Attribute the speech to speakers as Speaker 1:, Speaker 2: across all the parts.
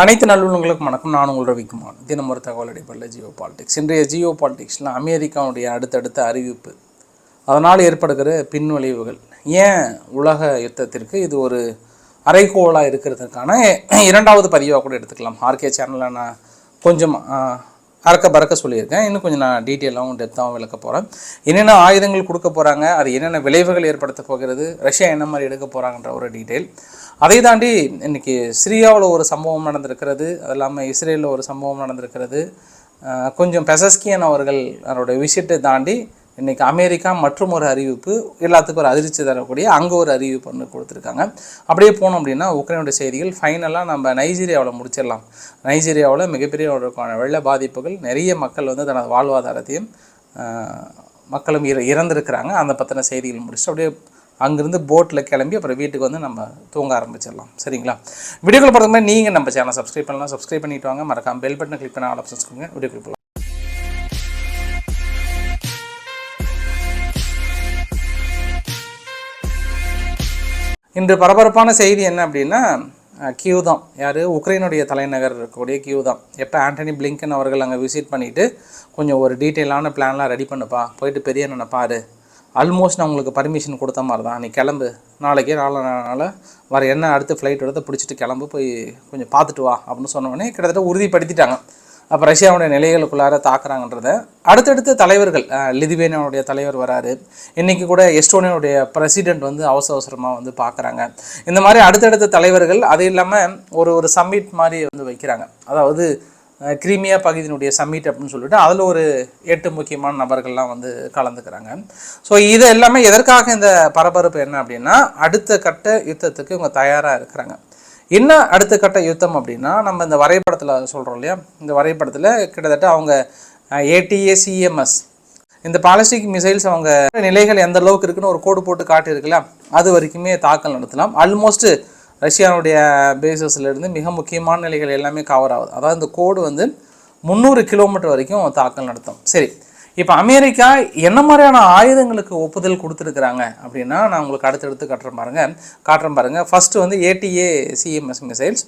Speaker 1: அனைத்து நல்லுள்ளங்களுக்கும் வணக்கம். நான் உங்கள் ரவிக்குமார் தினம் ஒரு தகவல் அடிப்படையில் ஜியோ பாலிடிக்ஸ். இன்றைய ஜியோ பாலிடிக்ஸில் அமெரிக்காவுடைய அடுத்தடுத்த அறிவிப்பு. அதனால் ஏற்படுகிற பின்விளைவுகள். ஏன் உலக யுத்தத்திற்கு இது ஒரு அரைக்கோளாக இருக்கிறதுக்கான இரண்டாவது பதிவாக கூட எடுத்துக்கலாம். ஆர்கே சேனலில் நான் கொஞ்சம் அறக்க பறக்க சொல்லியிருக்கேன். இன்னும் கொஞ்சம் நான் டீட்டெயிலாகவும் டெப்த்தாகவும் விளக்க போகிறேன் என்னென்ன ஆயுதங்கள் கொடுக்க போகிறாங்க அது என்னென்ன விளைவுகள் ஏற்படுத்த போகிறது? ரஷ்யா என்ன மாதிரி எடுக்க போகிறாங்கன்ற ஒரு டீட்டெயில். அதை தாண்டி இன்றைக்கி சிரியாவில் ஒரு சம்பவம் நடந்திருக்கிறது. அது இல்லாமல் இஸ்ரேலில் ஒரு சம்பவம் நடந்திருக்கிறது. கொஞ்சம் பெசஸ்கியன் அவர்கள் அவருடைய விஷயத்தை தாண்டி இன்றைக்கி அமெரிக்கா மற்றும் ஒரு அறிவிப்பு எல்லாத்துக்கும் ஒரு அதிர்ச்சி தரக்கூடிய அங்கே ஒரு அறிவிப்பு ஒன்று கொடுத்துருக்காங்க. அப்படியே போனோம் அப்படின்னா உக்ரைனுடைய செய்திகள் ஃபைனலாக நம்ம நைஜீரியாவில் முடிச்சிடலாம். நைஜீரியாவில் மிகப்பெரிய ஒரு வெள்ள பாதிப்புகள் நிறைய மக்கள் வந்து தனது வாழ்வாதாரத்தையும் மக்களும் இற இறந்துருக்கிறாங்க. அந்த பற்றின செய்திகள் முடிச்சு அப்படியே அங்கேருந்து போட்டில் கிளம்பி அப்புறம் வீட்டுக்கு வந்து நம்ம தூங்க ஆரம்பிச்சிடலாம். சரிங்களா? வீடியோக்குள்ள போகிறது மாதிரி நீங்கள் நம்ம சேனல் சப்ஸ்கிரைப் பண்ணலாம். சப்ஸ்கிரைப் பண்ணிட்டு வாங்க. மறக்காமல் பெல் பட்டனை கிளிக் பண்ண ஆல் ஆப்ஷன்ஸ் கொடுங்க. வீடியோக்குள்ள இன்று பரபரப்பான செய்தி என்ன அப்படின்னா கியூ தான். யார்? உக்ரைனுடைய தலைநகர் இருக்கக்கூடிய கியூ தான். எப்போ ஆண்டனி பிளிங்கன் அவர்கள் அங்கே விசிட் பண்ணிவிட்டு கொஞ்சம் ஒரு டீட்டெயிலான பிளான்லாம் ரெடி பண்ணுப்பா. போயிட்டு பெரிய அண்ணனை பாரு. ஆல்மோஸ்ட் நான் உங்களுக்கு பர்மிஷன் கொடுத்த மாதிரி தான். நீ கிளம்பு. நாளைக்கே நாளை நாள் வர என்ன அடுத்து ஃப்ளைட் எடுத்து பிடிச்சிட்டு கிளம்பு. போய் கொஞ்சம் பார்த்துட்டு வா அப்படின்னு சொன்னோடனே கிட்டத்தட்ட உறுதிப்படுத்திட்டாங்க. அப்போ ரஷ்யாவுடைய நிலைகளுக்குள்ளார தாக்குறாங்கன்றத அடுத்தடுத்த தலைவர்கள் லிதுவேனியாவுடைய தலைவர் வராரு. இன்றைக்கி கூட எஸ்டோனியாவுடைய பிரசிடெண்ட் வந்து அவசர அவசரமாக வந்து பார்க்குறாங்க இந்த மாதிரி அடுத்தடுத்த தலைவர்கள் அது இல்லாமல் ஒரு ஒரு சம்மிட் மாதிரி வந்து வைக்கிறாங்க. அதாவது கிரீமியா பகுதியினுடைய சம்மிட் அப்படின்னு சொல்லிட்டு அதில் ஒரு எட்டு முக்கியமான நபர்கள்லாம் வந்து கலந்துக்கிறாங்க. ஸோ இது எல்லாமே எதற்காக இந்த பரபரப்பு என்ன அப்படின்னா அடுத்த கட்ட யுத்தத்துக்கு இவங்க தயாராக இருக்கிறாங்க. என்ன அடுத்த கட்ட யுத்தம் அப்படின்னா நம்ம இந்த வரைபடத்தில் சொல்கிறோம் இல்லையா? இந்த வரைபடத்தில் கிட்டத்தட்ட அவங்க ஏடிஏசிஎம்எஸ் இந்த பாலிஸ்டிக் மிசைல்ஸ் அவங்க நிலைகள் எந்த அளவுக்கு இருக்குன்னு ஒரு கோடு போட்டு காட்டியிருக்குல்ல அது வரைக்குமே தாக்கல் நடத்தலாம். ஆல்மோஸ்ட்டு ரஷ்யாவுடைய பேசஸ்லேருந்து மிக முக்கியமான நிலைகள் எல்லாமே கவர் ஆகுது. அதாவது இந்த கோடு வந்து முந்நூறு கிலோமீட்டர் வரைக்கும் தாக்கல் நடத்தும். சரி. இப்போ அமெரிக்கா என்ன மாதிரியான ஆயுதங்களுக்கு ஒப்புதல் கொடுத்துருக்குறாங்க அப்படின்னா நான் உங்களுக்கு அடுத்தடுத்து காட்டுறேன் பாருங்கள் காட்டுறேன் பாருங்க. ஃபஸ்ட்டு வந்து ATACMS missiles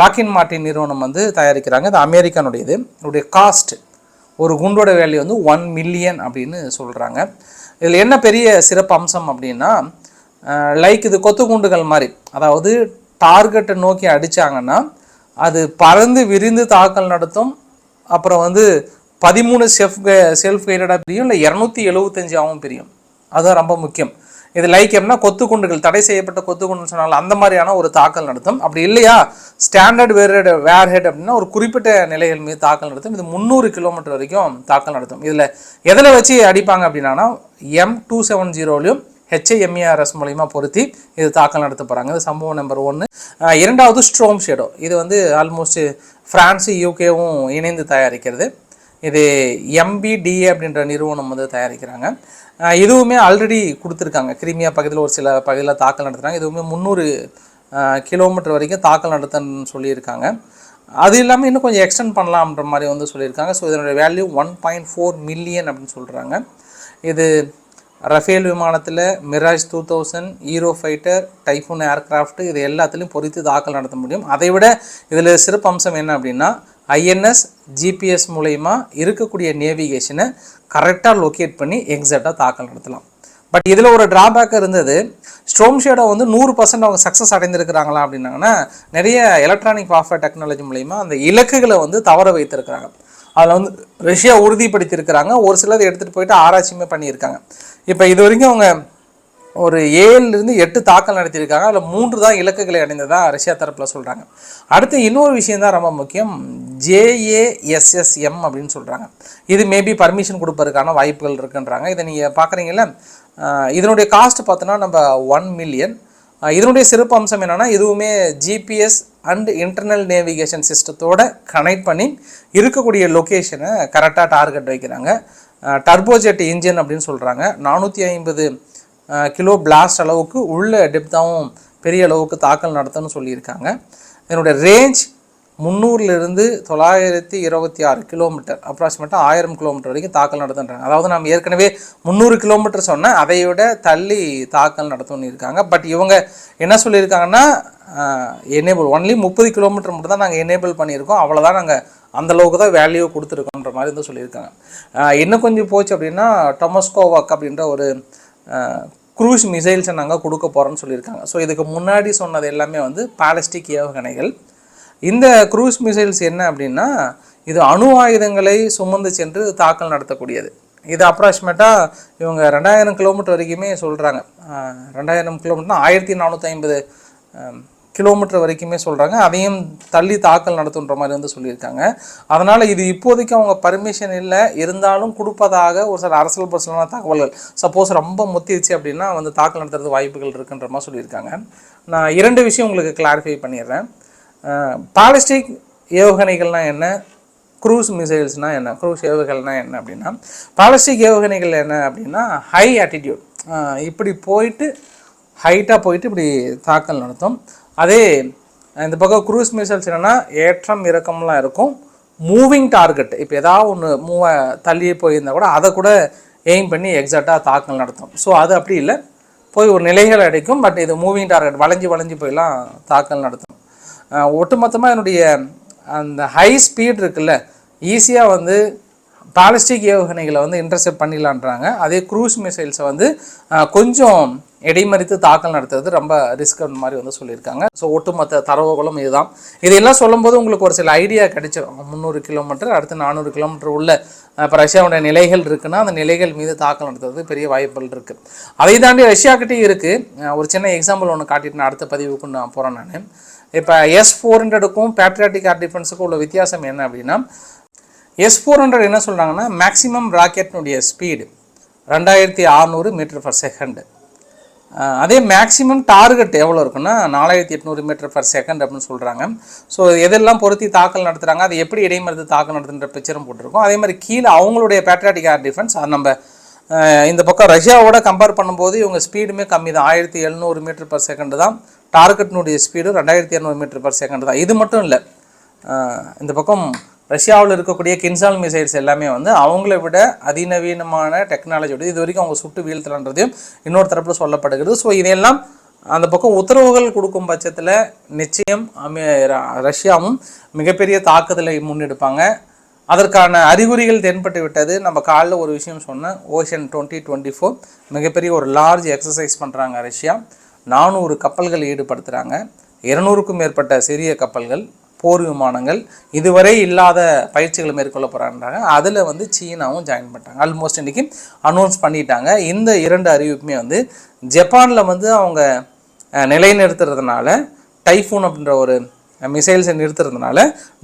Speaker 1: Lockheed Martin நிறுவனம் வந்து தயாரிக்கிறாங்க. இது அமெரிக்கானுடையது. இதோடைய காஸ்ட் ஒரு குண்டோட வேல்யூ வந்து ஒன் மில்லியன் அப்படின்னு சொல்கிறாங்க இதில் என்ன பெரிய சிறப்பு அம்சம் அப்படின்னா லைக் இது கொத்து குண்டுகள் மாதிரி. அதாவது டார்கெட்டை நோக்கி அடித்தாங்கன்னா அது பறந்து விரிந்து தாக்கல் நடத்தும். அப்புறம் வந்து பதிமூணு செஃப் செல்ஃப் கைடடாக பிரியும் இல்லை இரநூத்தி எழுபத்தஞ்சாவும் பிரியும். அதுதான் ரொம்ப முக்கியம். இது லைக் எப்படின்னா கொத்து குண்டுகள் தடை செய்யப்பட்ட கொத்து குண்டுன்னு சொன்னாலும் அந்த மாதிரியான ஒரு தாக்கல் நடத்தும். அப்படி இல்லையா? ஸ்டாண்டர்ட் வேர் வேர் ஹெட் அப்படின்னா ஒரு குறிப்பிட்ட நிலைகள் மீது தாக்கல் நடத்தும். இது முந்நூறு கிலோமீட்டர் வரைக்கும் தாக்கல் நடத்தும். இதில் எதில் வச்சு அடிப்பாங்க அப்படின்னா எம் டூ செவன் ஜீரோலையும் ஹெச்ஐஎம்இஆர்எஸ் மூலிமா பொருத்தி இது தாக்கல் நடத்த போகிறாங்க இது சம்பவம் நம்பர் ஒன்று இரண்டாவது ஸ்ட்ரோம் ஷேடோ இது வந்து ஆல்மோஸ்ட் ஃப்ரான்ஸு யூகேவும் இணைந்து தயாரிக்கிறது. இது எம்பிடிஏ அப்படின்ற நிறுவனம் வந்து தயாரிக்கிறாங்க. இதுவுமே ஆல்ரெடி கொடுத்துருக்காங்க. கிரிமியா பகுதியில் ஒரு சில பகுதியில் தாக்கல் நடத்துகிறாங்க இதுவுமே முந்நூறு கிலோமீட்டர் வரைக்கும் தாக்கல் நடத்தன்னு சொல்லியிருக்காங்க. அது இல்லாமல் இன்னும் கொஞ்சம் எக்ஸ்டெண்ட் பண்ணலாம்ன்ற மாதிரி வந்து சொல்லியிருக்காங்க. ஸோ இதனுடைய value one point four million அப்படின்னு சொல்கிறாங்க இது ரஃபேல் விமானத்தில் Mirage two thousand Eurofighter Typhoon aircraft இது எல்லாத்துலேயும் பொறித்து தாக்கல் நடத்த முடியும். அதை விட இதில் சிறப்பு அம்சம் என்ன அப்படின்னா ஐஎன்எஸ் ஜிபிஎஸ் மூலயமா இருக்கக்கூடிய நேவிகேஷனை கரெக்டாக லொக்கேட் பண்ணி எக்ஸாக்டாக தாக்கல் நடத்தலாம். பட் இதில் ஒரு டிராபேக் இருந்தது. ஸ்ட்ரோம் ஷேடோ வந்து நூறு பர்சன்ட் அவங்க சக்ஸஸ் அடைந்திருக்கிறாங்களா அப்படின்னாங்கன்னா நிறைய எலக்ட்ரானிக் வார்ஃபேர் டெக்னாலஜி மூலயமா அந்த இலக்குகளை வந்து தவற வைத்திருக்கிறாங்க. அதில் வந்து ரஷ்யா உறுதிப்படுத்தியிருக்கிறாங்க. ஒரு சிலர் எடுத்துகிட்டு போயிட்டு ஆராய்ச்சியுமே பண்ணியிருக்காங்க. இப்போ இது வரைக்கும் அவங்க ஒரு ஏழுலேருந்து எட்டு தாக்கல் நடத்தியிருக்காங்க. அதில் மூன்று தான் இலக்குகளை அடைந்ததா ரஷ்யா தரப்பில் சொல்கிறாங்க அடுத்து இன்னொரு விஷயம் தான் ரொம்ப முக்கியம். ஜேஏஎஸ்எஸ்எம் அப்படின்னு சொல்கிறாங்க இது மேபி பர்மிஷன் கொடுப்பதற்கான வாய்ப்புகள் இருக்குன்றாங்க. இதை நீங்கள் பார்க்குறீங்கல்ல இதனுடைய காஸ்ட் பார்த்தோன்னா நம்ம ஒன் மில்லியன் இதனுடைய சிறப்பு அம்சம் என்னென்னா இதுவுமே ஜிபிஎஸ் அண்ட் இன்டர்னல் நேவிகேஷன் சிஸ்டத்தோடு கனெக்ட் பண்ணி இருக்கக்கூடிய லொக்கேஷனை கரெக்டாக டார்கெட் வைக்கிறாங்க. டர்போஜெட் இன்ஜின் அப்படின்னு சொல்கிறாங்க நானூற்றி ஐம்பது கிலோ பிளாஸ்ட் அளவுக்கு உள்ள டெப்த்தாகவும் பெரிய அளவுக்கு தாக்கல் நடத்தணும்னு சொல்லியிருக்காங்க. இதனுடைய ரேஞ்ச் முந்நூறுலேருந்து தொள்ளாயிரத்தி இருபத்தி ஆறு கிலோமீட்டர் அப்ராக்சிமேட்டாக ஆயிரம் கிலோமீட்டர் வரைக்கும் தாக்கல் நடத்துன்றாங்க. அதாவது நம்ம ஏற்கனவே முந்நூறு கிலோமீட்டர் சொன்னால் அதை விட தள்ளி தாக்கல் நடத்தணும்னு இருக்காங்க. பட் இவங்க என்ன சொல்லியிருக்காங்கன்னா எனேபிள் ஒன்லி முப்பது கிலோமீட்டர் மட்டும் தான் நாங்கள் எனேபிள் பண்ணியிருக்கோம். அவ்வளோதான் நாங்கள் அந்த அளவுக்கு தான் வேல்யூ கொடுத்துருக்கோன்ற மாதிரி தான் சொல்லியிருக்காங்க. என்ன இன்னும் கொஞ்சம் போச்சு அப்படின்னா டொமஸ்கோவாக் அப்படின்ற ஒரு க்ரூஸ் மிசைல்ஸை நாங்கள் கொடுக்க போகிறோம்னு சொல்லியிருக்காங்க. ஸோ இதுக்கு முன்னாடி சொன்னது எல்லாமே வந்து பாலஸ்டிக் ஏவுகணைகள். இந்த க்ரூஸ் மிசைல்ஸ் என்ன அப்படின்னா இது அணு ஆயுதங்களை சுமந்து சென்று தாக்கல் நடத்தக்கூடியது. இது அப்ராக்சிமேட்டாக இவங்க ரெண்டாயிரம் கிலோமீட்டர் வரைக்குமே சொல்கிறாங்க ரெண்டாயிரம் கிலோமீட்டர்னா ஆயிரத்தி நானூற்றி ஐம்பது கிலோமீட்டர் வரைக்குமே சொல்கிறாங்க அதையும் தள்ளி தாக்கல் நடத்துன்ற மாதிரி வந்து சொல்லியிருக்காங்க. அதனால் இது இப்போதைக்கு அவங்க பர்மிஷன் இல்லை. இருந்தாலும் கொடுப்பதாக ஒரு சில அரசியல் பர்சனலான தகவல்கள். சப்போஸ் ரொம்ப முத்திருச்சு அப்படின்னா வந்து தாக்கல் நடத்துறது வாய்ப்புகள் இருக்குன்ற மாதிரி சொல்லியிருக்காங்க. நான் இரண்டு விஷயம் உங்களுக்கு கிளாரிஃபை பண்ணிடுறேன். பாலிஸ்டிக் ஏவுகணைகள்னால் என்ன? க்ரூஸ் மிசைல்ஸ்னால் என்ன? க்ரூஸ் ஏவுகள்னால் என்ன அப்படின்னா? பாலிஸ்டிக் ஏவுகணைகள் என்ன அப்படின்னா? ஹை ஆட்டிடியூட் இப்படி போயிட்டு ஹைட்டாக போயிட்டு இப்படி தாக்கல் நடத்தும். அதே இந்த பக்கம் க்ரூஸ் மிசைல்ஸ் என்னென்னா ஏற்றம் இறக்கம்லாம் இருக்கும். மூவிங் டார்கெட் இப்போ ஏதாவது ஒன்று மூவ தள்ளி போயிருந்தால் கூட அதை கூட எய்ம் பண்ணி எக்ஸாக்டாக தாக்கல் நடத்தும். ஸோ அது அப்படி இல்லை. போய் ஒரு நிலைகள் அடிக்கும் பட் இது மூவிங் டார்கெட் வளைஞ்சு வளைஞ்சு போயெல்லாம் தாக்கல் நடத்தும். ஒட்டுமொத்தமாக என்னுடைய அந்த ஹை ஸ்பீட் இருக்குல்ல ஈஸியாக வந்து பாலிஸ்டிக் ஏவுகணைகளை வந்து இன்டர்செப்ட் பண்ணிடலான்றாங்க. அதே க்ரூஸ் மிசைல்ஸை வந்து கொஞ்சம் இடைமறித்து தாக்கல் நடத்துறது ரொம்ப ரிஸ்க் மாதிரி வந்து சொல்லியிருக்காங்க. ஸோ ஒட்டுமொத்த தரவுகளும் இதுதான். இதையெல்லாம் சொல்லும்போது உங்களுக்கு ஒரு சில ஐடியா கிடைச்சிடும் முந்நூறு கிலோமீட்டர் அடுத்து நானூறு கிலோமீட்டர் உள்ள இப்போ ரஷ்யாவுடைய நிலைகள் இருக்குன்னா அந்த நிலைகள் மீது தாக்கல் நடத்துறது பெரிய வாய்ப்புகள் இருக்குது அதை தாண்டி ரஷ்யாக்கிட்டே இருக்குது ஒரு சின்ன எக்ஸாம்பிள் ஒன்று காட்டிட்டு நான் அடுத்த பதிவுக்கு நான் போகிறேன் நான். இப்போ எஸ் ஃபோர் ஹண்ட்ரடுக்கும் பேட்ரியாட்டிக் ஏர் டிஃபென்ஸுக்கும் உள்ள வித்தியாசம் என்ன அப்படின்னா எஸ் ஃபோர் ஹண்ட்ரட் என்ன சொல்கிறாங்கன்னா மேக்ஸிமம் ராக்கெட்னுடைய ஸ்பீடு ரெண்டாயிரத்தி அறநூறு மீட்டர் பர் செகண்டு அதே மேக்ஸிமம் டார்கெட் எவ்வளோ இருக்குன்னா நாலாயிரத்தி எட்நூறு மீட்டர் பர் செகண்ட் அப்படின்னு சொல்கிறாங்க ஸோ எதெல்லாம் பொருத்தி தாக்கல் நடத்துகிறாங்க அது எப்படி இடைமருந்து தாக்கல் நடத்துன்ற பிக்சரும் போட்டிருக்கோம். அதே மாதிரி கீழே அவங்களுடைய பேட்ரியாட்டிக் ஏர் டிஃபென்ஸ் அது நம்ம இந்த பக்கம் ரஷ்யாவோட கம்பேர் பண்ணும்போது இவங்க ஸ்பீடுமே கம்மி தான். ஆயிரத்தி எழுநூறு மீட்டர் பர் செகண்ட் தான். டார்கெட்னுடைய ஸ்பீடு ரெண்டாயிரத்தி இரநூறு மீட்டர் பர் செகண்ட் தான். இது மட்டும் இல்லை இந்த பக்கம் ரஷ்யாவில் இருக்கக்கூடிய கின்சால் மிசைல்ஸ் எல்லாமே வந்து அவங்கள விட அதிநவீனமான டெக்னாலஜியோட இது வரைக்கும் அவங்க சுட்டு வீழ்த்தலன்றதையும் இன்னொரு தரப்பில் சொல்லப்படுகிறது. ஸோ இதையெல்லாம் அந்த பக்கம் உத்தரவுகள் கொடுக்கும் பட்சத்தில் நிச்சயம் ர- ரஷ்யாவும் மிகப்பெரிய தாக்குதலை முன்னெடுப்பாங்க. அதற்கான அறிகுறிகள் தென்பட்டு விட்டது. நம்ம காலைல ஒரு விஷயம் சொன்னேன். ஓஷன் டுவெண்ட்டி டுவெண்ட்டி ஃபோர் மிகப்பெரிய ஒரு லார்ஜ் எக்ஸசைஸ் பண்ணுறாங்க ரஷ்யா. நானூறு கப்பல்கள் ஈடுபடுத்துகிறாங்க இருநூறுக்கும் மேற்பட்ட சிறிய கப்பல்கள். போர் விமானங்கள் இதுவரை இல்லாத பயிற்சிகளை மேற்கொள்ள போகிறாங்க அதில் வந்து சீனாவும் ஜாயின் பண்ணிட்டாங்க. ஆல்மோஸ்ட் இன்றைக்கி அனௌன்ஸ் பண்ணிட்டாங்க. இந்த இரண்டு அறிவிப்புமே வந்து ஜப்பானில் வந்து அவங்க நிலைநிறுத்துறதுனால டைஃபூன் அப்படின்ற ஒரு மிசைல்ஸை நிறுத்துறதுனால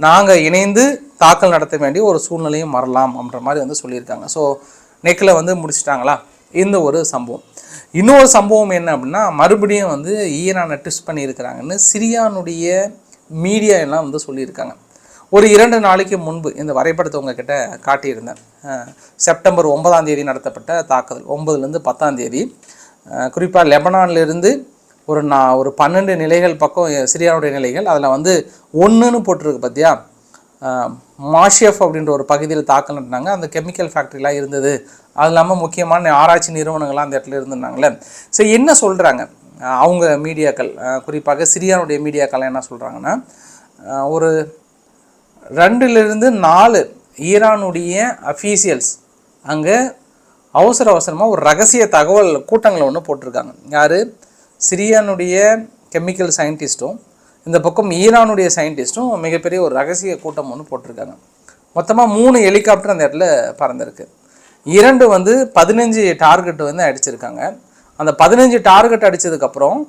Speaker 1: நாங்கள் இணைந்து தாக்கல் நடத்த வேண்டிய ஒரு சூழ்நிலையும் வரலாம் அப்படின்ற மாதிரி வந்து சொல்லியிருக்காங்க. ஸோ நெக்கில் வந்து முடிச்சிட்டாங்களா? இந்த ஒரு சம்பவம். இன்னொரு சம்பவம் என்ன அப்படின்னா மறுபடியும் வந்து ஈரானை ட்விஸ்ட் பண்ணியிருக்கிறாங்கன்னு சிரியானுடைய மீடியா எல்லாம் வந்து சொல்லியிருக்காங்க. ஒரு இரண்டு நாளைக்கு முன்பு இந்த வரைபடத்தை உங்ககிட்ட காட்டியிருந்தேன். செப்டம்பர் ஒன்பதாம் தேதி நடத்தப்பட்ட தாக்குதல் ஒன்பதுலேருந்து பத்தாம் தேதி. குறிப்பாக லெபனான்லேருந்து ஒரு நான் ஒரு பன்னெண்டு நிலைகள் பக்கம் சிரியாவுடைய நிலைகள் அதில் வந்து ஒன்றுன்னு போட்டிருக்கு பார்த்தியா மாஷியஃப் அப்படின்ற ஒரு பகுதியில் தாக்கல் நடந்தாங்க. அந்த கெமிக்கல் ஃபேக்ட்ரிலாம் இருந்தது. அது இல்லாமல் முக்கியமான ஆராய்ச்சி நிறுவனங்கள்லாம் அந்த இடத்துல இருந்திருந்தாங்களே ஸோ என்ன சொல்கிறாங்க அவங்க மீடியாக்கள் குறிப்பாக சிரியானுடைய மீடியாக்கள் என்ன சொல்கிறாங்கன்னா ஒரு ரெண்டுலேருந்து நாலு ஈரானுடைய அஃபீஷியல்ஸ் அங்கே அவசர அவசரமாக ஒரு ரகசிய தகவல் கூட்டங்களை ஒன்று போட்டிருக்காங்க. யார்? சிரியானுடைய கெமிக்கல் சயின்டிஸ்ட்டும் இந்த பக்கம் ஈரானுடைய சயின்டிஸ்ட்டும் மிகப்பெரிய ஒரு ரகசிய கூட்டம் ஒன்று போட்டிருக்காங்க. மொத்தமாக மூணு ஹெலிகாப்டர் அந்த இடத்துல பறந்துருக்கு. இரண்டு வந்து பதினஞ்சு டார்கெட் வந்து அடிச்சிருக்காங்க. அந்த பதினஞ்சு டார்கெட் அடித்ததுக்கப்புறம்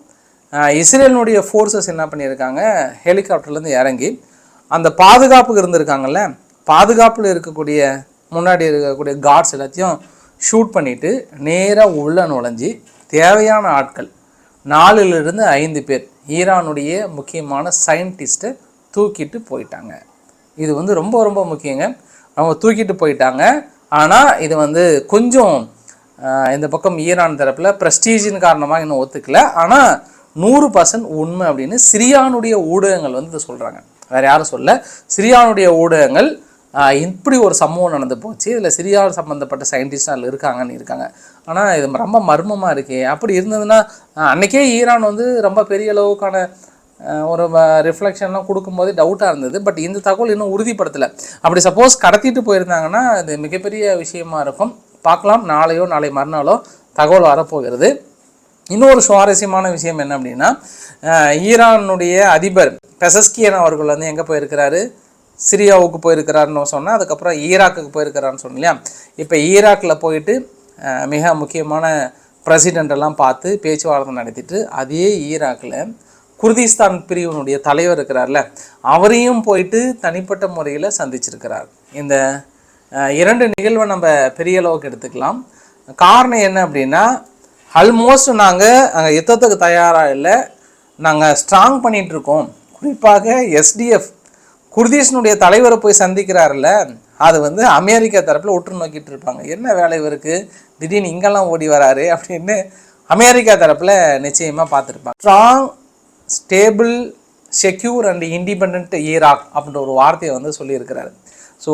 Speaker 1: இஸ்ரேலினுடைய ஃபோர்ஸஸ் என்ன பண்ணியிருக்காங்க? ஹெலிகாப்டர்லேருந்து இறங்கி அந்த பாதுகாப்புக்கு இருந்திருக்காங்கல்ல பாதுகாப்பில் இருக்கக்கூடிய முன்னாடி இருக்கக்கூடிய கார்ட்ஸ் எல்லாத்தையும் ஷூட் பண்ணிவிட்டு நேராக உள்ள நுழைஞ்சி தேவையான ஆட்கள் நாலுலேருந்து ஐந்து பேர் ஈரானுடைய முக்கியமான சயின்டிஸ்ட்டை தூக்கிட்டு போயிட்டாங்க. இது வந்து ரொம்ப ரொம்ப முக்கியங்க. அவங்க தூக்கிட்டு போயிட்டாங்க. ஆனால் இது வந்து கொஞ்சம் இந்த பக்கம் ஈரான் தரப்பில் ப்ரெஸ்டீஜின் காரணமாக இன்னும் ஒத்துக்கல. ஆனால் நூறு பர்சன்ட் உண்மை அப்படின்னு சிரியானுடைய ஊடகங்கள் வந்து இதை சொல்கிறாங்க வேறு யாரும் சொல்ல சிரியானுடைய ஊடகங்கள் இப்படி ஒரு சம்பவம் நடந்து போச்சு. இதில் சிரியா சம்மந்தப்பட்ட சயின்டிஸ்ட் அதில் இருக்காங்கன்னு இருக்காங்க. ஆனால் இது ரொம்ப மர்மமாக இருக்கே. அப்படி இருந்ததுன்னா அன்றைக்கே ஈரான் வந்து ரொம்ப பெரிய அளவுக்கான ஒரு ரிஃப்ளெக்ஷன்லாம் கொடுக்கும்போது டவுட்டாக இருந்தது. பட் இந்த தகவல் இன்னும் உறுதிப்படுத்தலை. அப்படி சப்போஸ் கடத்திட்டு போயிருந்தாங்கன்னா அது மிகப்பெரிய விஷயமா இருக்கும். பார்க்கலாம். நாளையோ நாளை மறுநாளோ தகவல் வரப்போகிறது. இன்னொரு சுவாரஸ்யமான விஷயம் என்ன அப்படின்னா ஈரானுடைய அதிபர் பெசஸ்கியன் அவர்கள் வந்து எங்கே போயிருக்கிறாரு? சிரியாவுக்கு போயிருக்கிறாருன்னு சொன்னால் அதுக்கப்புறம் ஈராக்குக்கு போயிருக்கிறான்னு சொன்னோம் இப்போ ஈராக்கில் போயிட்டு மிக முக்கியமான பிரசிடெண்டெல்லாம் பார்த்து பேச்சுவார்த்தை நடத்திட்டு அதே ஈராக்கில் குர்திஸ்தான் பிரிவினுடைய தலைவர் இருக்கிறார்ல அவரையும் போயிட்டு தனிப்பட்ட முறையில் சந்திச்சிருக்கிறார். இந்த இரண்டு நிகழ்வை நம்ம பெரிய அளவுக்கு எடுத்துக்கலாம். காரணம் என்ன அப்படின்னா ஆல்மோஸ்ட் நாங்கள் அங்கே யுத்தத்துக்கு தயாராக இல்லை. நாங்கள் ஸ்ட்ராங் பண்ணிகிட்ருக்கோம் குறிப்பாக எஸ்டிஎஃப் குர்தீஷனுடைய தலைவரை போய் சந்திக்கிறாருல்ல அது வந்து அமெரிக்கா தரப்பில் உற்று நோக்கிட்டு இருப்பாங்க. என்ன வேலை இவருக்கு? திடீர்னு இங்கெல்லாம் ஓடி வராரு அப்படின்னு அமெரிக்கா தரப்பில் நிச்சயமாக பார்த்துருப்பாங்க. Strong stable secure and independent Iraq அப்படின்ற ஒரு வார்த்தையை வந்து சொல்லியிருக்கிறாரு. ஸோ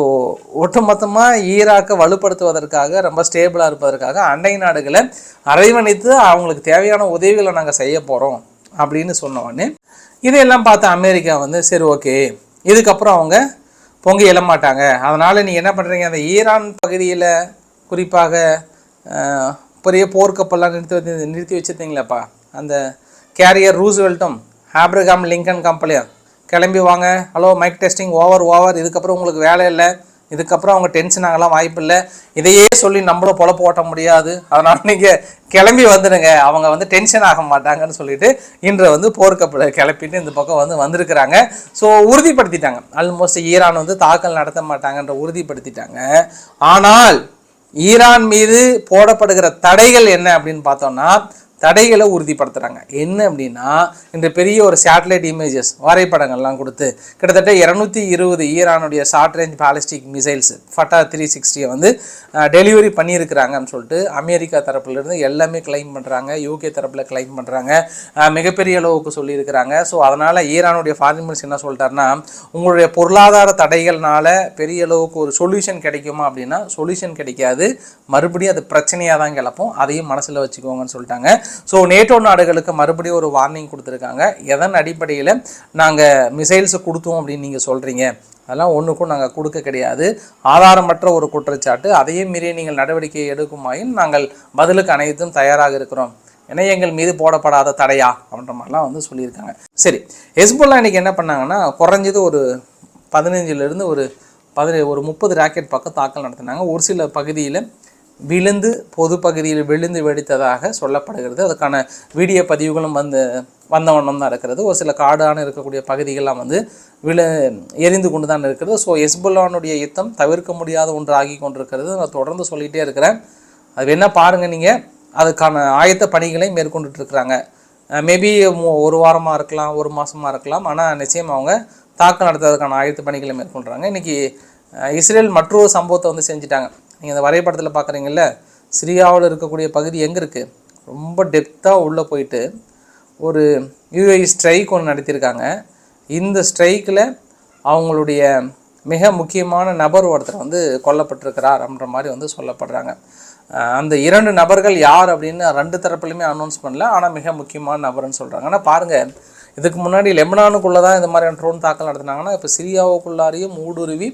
Speaker 1: ஒட்டுமொத்தமாக ஈராக்கை வலுப்படுத்துவதற்காக ரொம்ப ஸ்டேபிளாக இருப்பதற்காக அண்டை நாடுகளை அரவணைத்து அவங்களுக்கு தேவையான உதவிகளை நாங்கள் செய்ய போகிறோம் அப்படின்னு சொன்ன உடனே இதையெல்லாம் பார்த்து அமெரிக்கா வந்து சரி ஓகே இதுக்கப்புறம் அவங்க பொங்கி எழமாட்டாங்க அதனால் நீங்கள் என்ன பண்ணுறீங்க அந்த ஈரான் பகுதியில் குறிப்பாக பெரிய போர்க்கப்பெல்லாம் நிறுத்தி வச்சு நிறுத்தி வச்சுருந்தீங்களாப்பா. அந்த கேரியர் ரூஸ்வெல்ட்டும் ஆப்ரகாம் லிங்கன் கம்பெனியும் கிளம்பி வாங்க. Hello mic testing over over இதுக்கப்புறம் உங்களுக்கு வேலை இல்லை. இதுக்கப்புறம் அவங்க டென்ஷன் ஆகலாம் வாய்ப்பு இல்லை. இதையே சொல்லி நம்மளும் பொழப்பு ஓட்ட முடியாது. அதனால் நீங்கள் கிளம்பி வந்துடுங்க. அவங்க வந்து டென்ஷன் ஆக மாட்டாங்கன்னு சொல்லிட்டு இன்று வந்து போர்க்கப்பட கிளப்பிட்டு இந்த பக்கம் வந்து வந்திருக்கிறாங்க. ஸோ உறுதிப்படுத்திட்டாங்க. ஆல்மோஸ்ட் ஈரான் வந்து தாக்கல் நடத்த மாட்டாங்கன்ற உறுதிப்படுத்திட்டாங்க. ஆனால் ஈரான் மீது போடப்படுகிற தடைகள் என்ன அப்படின்னு பார்த்தோம்னா தடைகளை உறுதிப்படுத்துகிறாங்க என்ன அப்படின்னா இந்த பெரிய ஒரு சேட்டலைட் இமேஜஸ் வரைபடங்கள்லாம் கொடுத்து கிட்டத்தட்ட இரநூத்தி இருபது ஈரானுடைய short range ballistic missiles Fateh three சிக்ஸ்டியை வந்து டெலிவரி பண்ணியிருக்கிறாங்கன்னு சொல்லிட்டு அமெரிக்கா தரப்புலேருந்து எல்லாமே கிளைம் பண்ணுறாங்க யூகே தரப்பில் கிளைம் பண்ணுறாங்க மிகப்பெரிய அளவுக்கு சொல்லியிருக்கிறாங்க. ஸோ அதனால் ஈரானுடைய ஃபாரின் மினிஸ்டர் என்ன சொல்லிட்டாருன்னா உங்களுடைய பொருளாதார தடைகள்னால பெரிய அளவுக்கு ஒரு சொல்யூஷன் கிடைக்குமா அப்படின்னா சொல்யூஷன் கிடைக்காது. மறுபடியும் அது பிரச்சனையாக தான் கிளப்பும். அதையும் மனசில் வச்சுக்கோங்கன்னு சொல்லிட்டாங்க. ஸோ நேட்டோ நாடுகளுக்கு மறுபடியும் ஒரு வார்னிங் கொடுத்துருக்காங்க. எதன் அடிப்படையில் நாங்கள் மிசைல்ஸ் கொடுத்தோம் அப்படின்னு நீங்கள் சொல்கிறீங்க அதெல்லாம் ஒன்றுக்கும் நாங்கள் கொடுக்க கிடையாது. ஆதாரமற்ற ஒரு குற்றச்சாட்டு. அதையும் மீறி நீங்கள் நடவடிக்கை எடுக்குமாயின் நாங்கள் பதிலுக்கு அனைத்தும் தயாராக இருக்கிறோம். ஏன்னா எங்கள் மீது போடப்படாத தடையா? அப்படின்ற மாதிரிலாம் வந்து சொல்லியிருக்காங்க. சரி ஹெஸ்புல்லா இன்றைக்கி என்ன பண்ணாங்கன்னா குறைஞ்சது ஒரு பதினஞ்சுலேருந்து ஒரு பதினே ஒரு முப்பது ராக்கெட் பக்கம் தாக்கல் நடத்தினாங்க. ஒரு சில பகுதியில் விழுந்து பொது பகுதியில் விழுந்து வெடித்ததாக சொல்லப்படுகிறது. அதுக்கான வீடியோ பதிவுகளும் வந்து வந்த வண்ணம் தான் இருக்கிறது. ஒரு சில காடான இருக்கக்கூடிய பகுதிகள்லாம் வந்து விழ எரிந்து கொண்டு தான் இருக்கிறது. ஸோ எஸ்புல்லானுடைய யுத்தம் தவிர்க்க முடியாத ஒன்று ஆகி கொண்டிருக்கிறது. நான் தொடர்ந்து சொல்லிகிட்டே இருக்கிறேன். அது என்ன பாருங்கள் நீங்கள் அதுக்கான ஆயத்த பணிகளை மேற்கொண்டுட்டு இருக்கிறாங்க. மேபி ஒரு வாரமாக இருக்கலாம் ஒரு மாதமாக இருக்கலாம். ஆனால் நிச்சயம் அவங்க தாக்கம் நடத்துறதுக்கான ஆயத்த பணிகளை மேற்கொள்கிறாங்க இன்றைக்கி இஸ்ரேல் மற்றொரு சம்பவத்தை வந்து செஞ்சுட்டாங்க. நீங்கள் இந்த வரைபடத்தில் பார்க்குறீங்கல்ல சிரியாவில் இருக்கக்கூடிய பகுதி எங்கே இருக்குது ரொம்ப டெப்த்தாக உள்ளே போயிட்டு ஒரு யூஏஇ ஸ்ட்ரைக் ஒன்று நடத்தியிருக்காங்க. இந்த ஸ்ட்ரைக்கில் அவங்களுடைய மிக முக்கியமான நபர் ஒருத்தர் வந்து கொல்லப்பட்டிருக்கிறார் அப்படின்ற மாதிரி வந்து சொல்லப்படுறாங்க. அந்த இரண்டு நபர்கள் யார் அப்படின்னு ரெண்டு தரப்புலையுமே அனௌன்ஸ் பண்ணல ஆனால் மிக முக்கியமான நபர்னு சொல்கிறாங்க ஆனால் பாருங்கள் இதுக்கு முன்னாடி லெபனானுக்குள்ளே தான் இந்த மாதிரியான ட்ரோன் தாக்கல் நடத்துனாங்கன்னா இப்போ சிரியாவுக்குள்ளாரையும் ஊடுருவி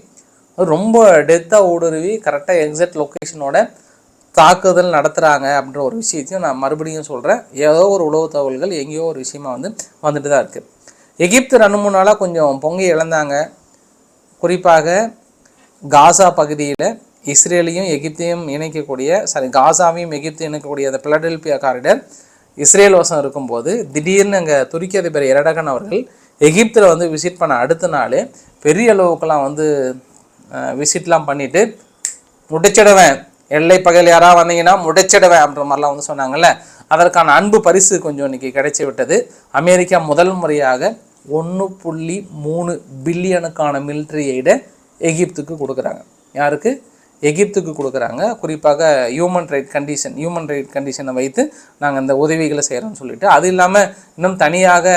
Speaker 1: ரொம்ப டெத்தாக ஊடுருவி கரெக்டாக எக்ஸாக்ட் லொக்கேஷனோட தாக்குதல் நடத்துகிறாங்க அப்படின்ற ஒரு விஷயத்தையும் நான் மறுபடியும் சொல்கிறேன் ஏதோ ஒரு உளவு தகவல்கள் எங்கேயோ ஒரு விஷயமா வந்து வந்துட்டு தான் இருக்குது எகிப்து ரெண்டு மூணு நாளாக கொஞ்சம் பொங்கி இழந்தாங்க. குறிப்பாக காசா பகுதியில் இஸ்ரேலையும் எகிப்தையும் இணைக்கக்கூடிய சாரி காசாவையும் எகிப்தையும் இணைக்கக்கூடிய அந்த பிளடெல்பியா காரிடர் இஸ்ரேல் வசம் இருக்கும்போது திடீர்னு அங்கே துருக்கி அதிபர் எரடகன் அவர்கள் எகிப்தில் வந்து விசிட் பண்ண அடுத்த நாள் பெரிய அளவுக்கெல்லாம் வந்து விசிட்லாம் பண்ணிவிட்டு முடிச்சிடுவேன். எல்லை பகையில் யாராவது வந்தீங்கன்னா முடிச்சிடுவேன் அப்படின்ற மாதிரிலாம் வந்து சொன்னாங்கல்ல. அதற்கான அன்பு பரிசு கொஞ்சம் இன்னைக்கு கிடைச்சி விட்டது. அமெரிக்கா முதல் முறையாக ஒன்று புள்ளி மூணு பில்லியனுக்கான மிலிட்ரி எய்டை எகிப்துக்கு கொடுக்குறாங்க. யாருக்கு? எகிப்துக்கு கொடுக்குறாங்க. குறிப்பாக human right condition human right கண்டிஷனை வைத்து நாங்கள் இந்த உதவிகளை செய்கிறோம்னு சொல்லிட்டு. அது இல்லாமல் இன்னும் தனியாக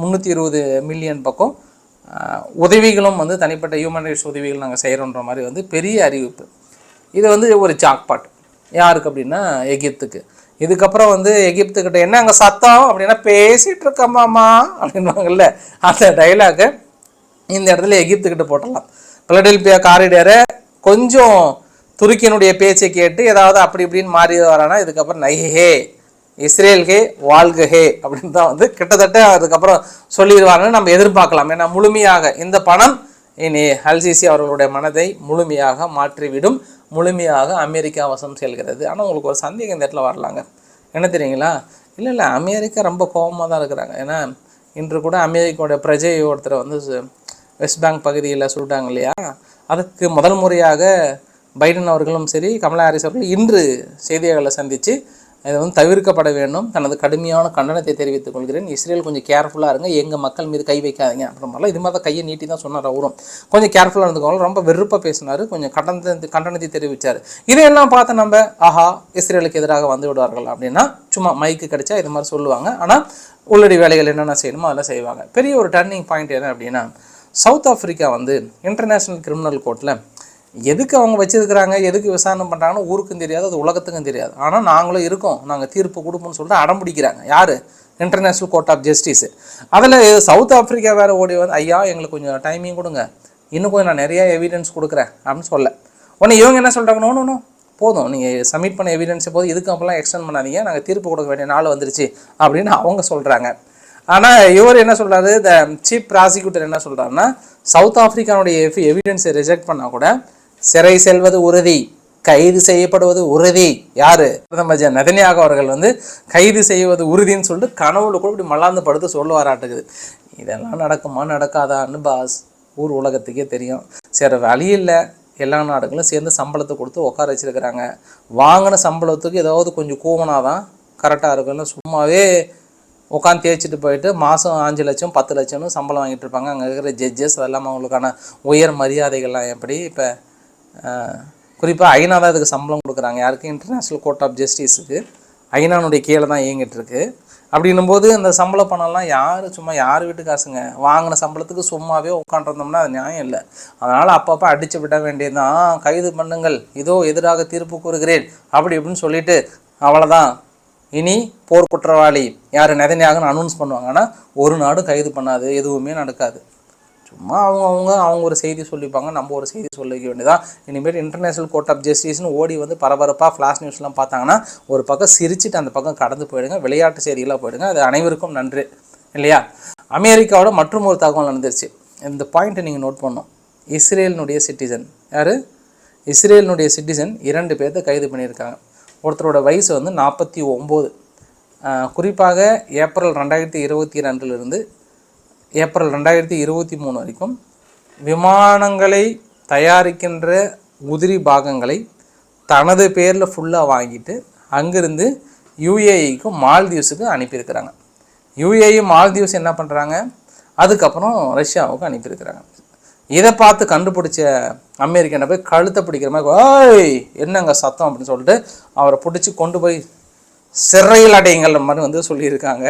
Speaker 1: முந்நூற்றி இருபது மில்லியன் பக்கம் உதவிகளும் வந்து தனிப்பட்ட ஹியூமன் ரைட்ஸ் உதவிகள் நாங்கள் செய்கிறோன்ற மாதிரி வந்து பெரிய அறிவிப்பு. இது வந்து ஒரு ஜாக்பாட் யாருக்கு அப்படின்னா எகிப்துக்கு. இதுக்கப்புறம் வந்து எகிப்துக்கிட்ட என்ன அங்கே சத்தம்? அப்படின்னா பேசிகிட்டு இருக்கம்மாமா அப்படின்வாங்கல்ல அந்த டைலாகை இந்த இடத்துல எகிப்துக்கிட்ட போட்டலாம். பிலடெல்பியா காரிடரை கொஞ்சம் துருக்கியனுடைய பேச்சை கேட்டு ஏதாவது அப்படி இப்படின்னு மாறி வரானா இதுக்கப்புறம் நைஹே இஸ்ரேல் ஹே வாழ்க ஹே அப்படின்னு தான் வந்து கிட்டத்தட்ட அதுக்கப்புறம் சொல்லிடுவாங்கன்னு நம்ம எதிர்பார்க்கலாம். ஏன்னா முழுமையாக இந்த பணம் இனி ஹல்சிசி அவர்களுடைய மனதை முழுமையாக மாற்றிவிடும். முழுமையாக அமெரிக்கா வசம் செல்கிறது ஆனால் உங்களுக்கு ஒரு சந்தேகம் இந்த இடத்துல வரலாங்க. என்ன தெரியுங்களா? இல்லை இல்லை அமெரிக்கா ரொம்ப கோபமாக தான் இருக்கிறாங்க. ஏன்னா இன்று கூட அமெரிக்காவுடைய பிரஜை ஒருத்தரை வந்து வெஸ்ட் பேங்க் பகுதியில் சொல்லிட்டாங்க இல்லையா? அதுக்கு முதல் முறையாக பைடன் அவர்களும் சரி கமலா ஹாரிஸ் அவர்களும் இன்று செய்தியாளர்களை சந்தித்து இதை வந்து தவிர்க்கப்பட வேண்டும். தனது கடுமையான கண்டனத்தை தெரிவித்துக் கொள்கிறேன். இஸ்ரேல் கொஞ்சம் கேர்ஃபுல்லாக இருங்க. எங்கள் மக்கள் மீது கை வைக்காதீங்க அப்புறம் மாதிரிலாம் இது மாதிரி தான் கையை நீட்டி தான் சொன்னார் அவரும். கொஞ்சம் கேர்ஃபுல்லாக இருந்துக்கோங்க. ரொம்ப வெறுப்பாக பேசினார். கொஞ்சம் கண்டனத்தை கண்டனத்தை தெரிவித்தார் இதையெல்லாம் பார்த்து நம்ம ஆஹா இஸ்ரேலுக்கு எதிராக வந்து விடுவார்கள் அப்படின்னா சும்மா மைக்கு கிடைச்சா இது மாதிரி சொல்லுவாங்க. ஆனால் உள்ளடி வேலைகள் என்னென்ன செய்யணுமோ அதெல்லாம் செய்வாங்க. பெரிய ஒரு டர்னிங் பாயிண்ட் என்ன அப்படின்னா சவுத் ஆஃப்ரிக்கா வந்து இன்டர்நேஷ்னல் கிரிமினல் கோர்ட்டில் எதுக்கு அவங்க வச்சுருக்கிறாங்க எதுக்கு விசாரணை பண்ணுறாங்கன்னு ஊருக்கும் தெரியாது அது உலகத்துக்கும் தெரியாது. ஆனால் நாங்களும் இருக்கோம். நாங்கள் தீர்ப்பு கொடுப்போம்னு சொல்லிட்டு அடம் பிடிக்கிறாங்க யார்? இன்டர்நேஷ்னல் கோர்ட் ஆஃப் ஜஸ்டிஸ் அதில் சவுத் ஆஃப்ரிக்கா வேறு ஓடி வந்து ஐயா எங்களுக்கு கொஞ்சம் டைமிங் கொடுங்க. இன்னும் கொஞ்சம் நான் நிறையா எவிடன்ஸ் கொடுக்குறேன். அப்படின்னு சொல்ல. உடனே இவங்க என்ன சொல்கிறாங்க ஒன்று நோ போதும். நீங்கள் சப்மிட் பண்ண எவிடன்ஸை போதும். இதுக்கு அப்பெல்லாம் எக்ஸ்டெண்ட் பண்ணாதீங்க. நாங்கள் தீர்ப்பு கொடுக்க வேண்டிய நாள் வந்துருச்சு. அப்படின்னு அவங்க சொல்கிறாங்க ஆனால் இவர் என்ன சொல்கிறாரு த சீஃப் ப்ராசிக்யூட்டர் என்ன சொல்கிறாருன்னா சவுத் ஆஃப்ரிக்கானுடைய எவிடன்ஸை ரிஜெக்ட் பண்ணால் கூட சிறை செல்வது உறுதி கைது செய்யப்படுவது உறுதி. யாரு? பிரதமர் ஜ- நெதன்யாகு அவர்கள் வந்து கைது செய்வது உறுதின்னு சொல்லிட்டு கனவுல கூட இப்படி மல்லாந்து படுத்து சொல்லுவாராட்டுக்குது. இதெல்லாம் நடக்குமா? நடக்காதான்னு பாஸ் ஊர் உலகத்துக்கே தெரியும். சரி வழி இல்லை. எல்லா நாடுகளும் சேர்ந்து சம்பளத்தை கொடுத்து உட்கார வச்சிருக்கிறாங்க. வாங்கின சம்பளத்துக்கு ஏதாவது கொஞ்சம் கூவனாதான் கரெக்டாக இருக்கும்ல சும்மாவே உட்காந்து தேய்ச்சிட்டு போயிட்டு மாதம் அஞ்சு லட்சம் பத்து லட்சம்னு சம்பளம் வாங்கிட்டு இருப்பாங்க. அங்கே இருக்கிற ஜட்ஜஸ் அதெல்லாம் அவங்களுக்கான உயர் மரியாதைகள்லாம் எப்படி இப்போ குறிப்பாக ஐநா தான் இதுக்கு சம்பளம் கொடுக்குறாங்க. யாருக்கு? இன்டர்நேஷ்னல் கோர்ட் ஆஃப் ஜஸ்டிஸுக்கு ஐநானுடைய கீழே தான் இயங்கிட்டுருக்கு அப்படின்னும்போது அப்படின்னும் போது அந்த சம்பள பணம்லாம் யார் சும்மா யார் வீட்டு காசுங்க வாங்கின சம்பளத்துக்கு சும்மாவே உட்காந்துருந்தோம்னா அது நியாயம் இல்லை. அதனால் அப்பப்போ அடித்து விட வேண்டியதுதான். கைது பண்ணுங்கள். இதோ எதிராக தீர்ப்பு கூறுகிறேன். அப்படி இப்படின்னு சொல்லிட்டு அவ்வளோதான் இனி போர் குற்றவாளி யார்? நெதன்யாகுன்னு அனௌன்ஸ் பண்ணுவாங்க. ஆனால் ஒரு நாடும் கைது பண்ணாது. எதுவுமே நடக்காது. சும்மா அவங்க அவங்க அவங்க ஒரு செய்தி சொல்லிப்பாங்க நம்ம ஒரு செய்தி சொல்லிக்க வேண்டியதான் இனிமேல் இன்டர்நேஷனல் கோர்ட் ஆஃப் ஜஸ்டிஸ்னு ஓடி வந்து பரபரப்பாக ஃப்ளாஷ் நியூஸ்லாம் பார்த்தாங்கன்னா ஒரு பக்கம் சிரிச்சிட்டு அந்த பக்கம் கடந்து போயிடுங்க விளையாட்டு செய்திகளாக போயிடுங்க. அது அனைவருக்கும் நன்று இல்லையா? அமெரிக்காவோட மற்றும் ஒரு தகவல் நடந்துருச்சு. இந்த பாயிண்ட்டை நீங்கள் நோட் பண்ணோம் இஸ்ரேலினுடைய சிட்டிசன் யார்? இஸ்ரேலினுடைய சிட்டிசன் இரண்டு பேர்த்த கைது பண்ணியிருக்காங்க. ஒருத்தரோட வயசு வந்து நாற்பத்தி ஒம்பது. குறிப்பாக ஏப்ரல் ரெண்டாயிரத்தி இருபத்தி ரெண்டுலேருந்து ஏப்ரல் ரெண்டாயிரத்தி இருபத்தி மூணு வரைக்கும் விமானங்களை தயாரிக்கின்ற உதிரி பாகங்களை தனது பேரில் ஃபுல்லாக வாங்கிட்டு அங்கிருந்து யுஏஇக்கும் மால்தீவ்ஸுக்கு அனுப்பியிருக்கிறாங்க. யுஏஇ மால்தீவ்ஸ் என்ன பண்ணுறாங்க அதுக்கப்புறம் ரஷ்யாவுக்கு அனுப்பியிருக்கிறாங்க. இதை பார்த்து கண்டுபிடிச்ச அமெரிக்கனை போய் கழுத்தை பிடிக்கிற மாதிரி ஓய் என்னங்க சத்தம்? அப்படின்னு சொல்லிட்டு அவரை பிடிச்சி கொண்டு போய் சிறையில் அடையுங்கள் மாதிரி வந்து சொல்லியிருக்காங்க.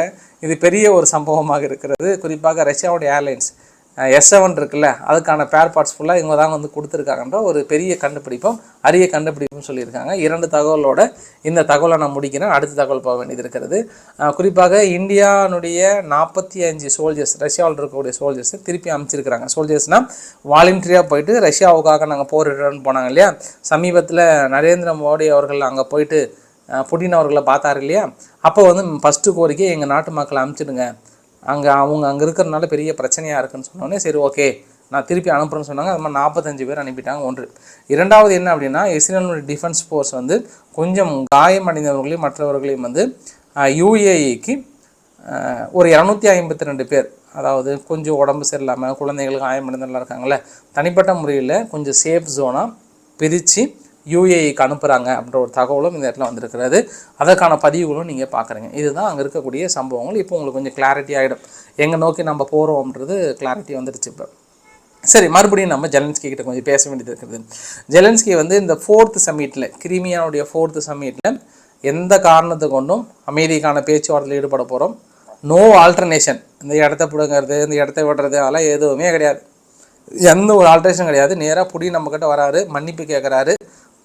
Speaker 1: இது பெரிய ஒரு சம்பவமாக இருக்கிறது. குறிப்பாக ரஷ்யாவுடைய ஏர்லைன்ஸ் எஸ் செவன் இருக்குல்ல அதுக்கான பேர் பார்ட்ஸ் ஃபுல்லாக இவங்க தான் வந்து கொடுத்துருக்காங்கன்ற ஒரு பெரிய கண்டுபிடிப்பும் அரிய கண்டுபிடிப்பும் சொல்லியிருக்காங்க. இரண்டு தகவலோட இந்த தகவலை நான் முடிக்கிறேன். அடுத்த தகவல் போக வேண்டியது இருக்கிறது. குறிப்பாக இந்தியானுடைய நாற்பத்தி அஞ்சு சோல்ஜர்ஸ் ரஷ்யாவில் இருக்கக்கூடிய சோல்ஜர்ஸ் திருப்பி அமைச்சிருக்கிறாங்க. சோல்ஜர்ஸ்னால் வாலண்டியராக போயிட்டு ரஷ்யாவுக்காக நாங்கள் போரிடுறோன்னு போனாங்க இல்லையா? சமீபத்தில் நரேந்திர மோடி அவர்கள் அங்கே போயிட்டு புட்டின் அவர்களை பார்த்தாரு இல்லையா? அப்போ வந்து ஃபஸ்ட்டு கோரிக்கை எங்கள் நாட்டு மக்களை அனுப்பிச்சிடுங்க அங்கே அவங்க அங்கே இருக்கிறனால பெரிய பிரச்சனையாக இருக்குன்னு சொன்னோடனே சரி ஓகே நான் திருப்பி அனுப்புறேன்னு சொன்னாங்க. அது மாதிரி நாற்பத்தஞ்சு பேர் அனுப்பிட்டாங்க. ஒன்று. இரண்டாவது என்ன அப்படின்னா இஸ்ரேலுடைய டிஃபென்ஸ் ஃபோர்ஸ் வந்து கொஞ்சம் காயமடைந்தவர்களையும் மற்றவர்களையும் வந்து யூஏஇக்கு ஒரு இரநூத்தி ஐம்பத்தி ரெண்டு பேர். அதாவது கொஞ்சம் உடம்பு சரியில்லாமல் குழந்தைகளுக்கு காயமடைந்தெல்லாம் இருக்காங்களே தனிப்பட்ட முறையில் கொஞ்சம் சேஃப் ஜோனாக பிரித்து யூஏஇக்கு அனுப்புகிறாங்க அப்படின்ற ஒரு தகவலும் இந்த இடத்துல வந்திருக்கிறது. அதற்கான பதிவுகளும் நீங்கள் பார்க்குறீங்க இதுதான் அங்கே இருக்கக்கூடிய சம்பவங்கள். இப்போ உங்களுக்கு கொஞ்சம் கிளாரிட்டி ஆகிடும் எங்கே நோக்கி நம்ம போகிறோம்ன்றது கிளாரிட்டி வந்துடுச்சு இப்போ. சரி மறுபடியும் நம்ம ஜெலன்ஸ்கி கிட்ட கொஞ்சம் பேச வேண்டியது இருக்குது. ஜெலன்ஸ்கி வந்து இந்த ஃபோர்த்து சம்மிட்டில் கிரிமியானுடைய ஃபோர்த்து சம்மிட்டில் எந்த காரணத்தை கொண்டும் அமைதிக்கான பேச்சுவார்த்தையில் ஈடுபட போகிறோம் நோ ஆல்டர்னேஷன் இந்த இடத்த பிடுங்கிறது இந்த இடத்த விடுறது அதெல்லாம் எதுவுமே கிடையாது. எந்த ஒரு ஆல்ட்ரேஷன் கிடையாது. நேராக புடி நம்மக்கிட்ட வராரு மன்னிப்பு கேட்குறாரு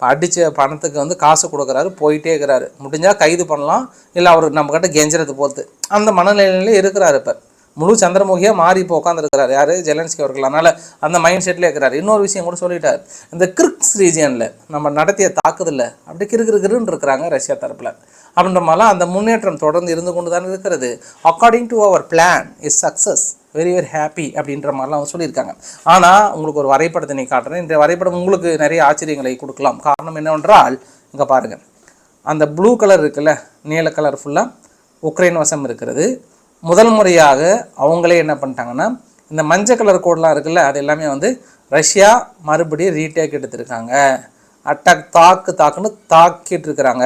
Speaker 1: அடித்த பணத்துக்கு வந்து காசு கொடுக்குறாரு போயிட்டே இருக்கிறாரு. முடிஞ்சால் கைது பண்ணலாம் இல்லை அவர் நம்மக்கிட்ட கெஞ்சுறது பொறுத்து அந்த மனநிலையில இருக்கிறாரு இப்போ. முழு சந்திரமுகியாக மாறி இப்போ உட்காந்துருக்கிறார் யார்? ஜெலன்ஸ்கி அவர்கள். அதனால் அந்த மைண்ட் செட்டில் இருக்கிறார். இன்னொரு விஷயம் கூட சொல்லிட்டார். இந்த கிரிக்ஸ் ரீஜியனில் நம்ம நடத்திய தாக்குதலில் அப்படி கிறு இருக்கிறாங்க ரஷ்யா தரப்பில். அப்படின்ற மாதிரிலாம் அந்த முன்னேற்றம் தொடர்ந்து இருந்து கொண்டு தான் இருக்கிறது. According to our plan is success very very happy அப்படின்ற மாதிரிலாம் அவங்க சொல்லியிருக்காங்க. ஆனால் உங்களுக்கு ஒரு வரைபடத்தை நீ காட்டுறேன். இந்த வரைபடம் உங்களுக்கு நிறைய ஆச்சரியங்களை கொடுக்கலாம். காரணம் என்னவென்றால் இங்கே பாருங்கள் அந்த ப்ளூ கலர் இருக்குல்ல நீல கலர் ஃபுல்லாக உக்ரைன் வசம் இருக்கிறது. முதல் முறையாக அவங்களே என்ன பண்ணிட்டாங்கன்னா இந்த மஞ்சள் கலர் கோடெலாம் இருக்குல்ல அது எல்லாமே வந்து ரஷ்யா மறுபடியும் ரீடேக் எடுத்திருக்காங்க. அட்டாக் தாக்கு தாக்குன்னு தாக்கிட்டு இருக்கிறாங்க.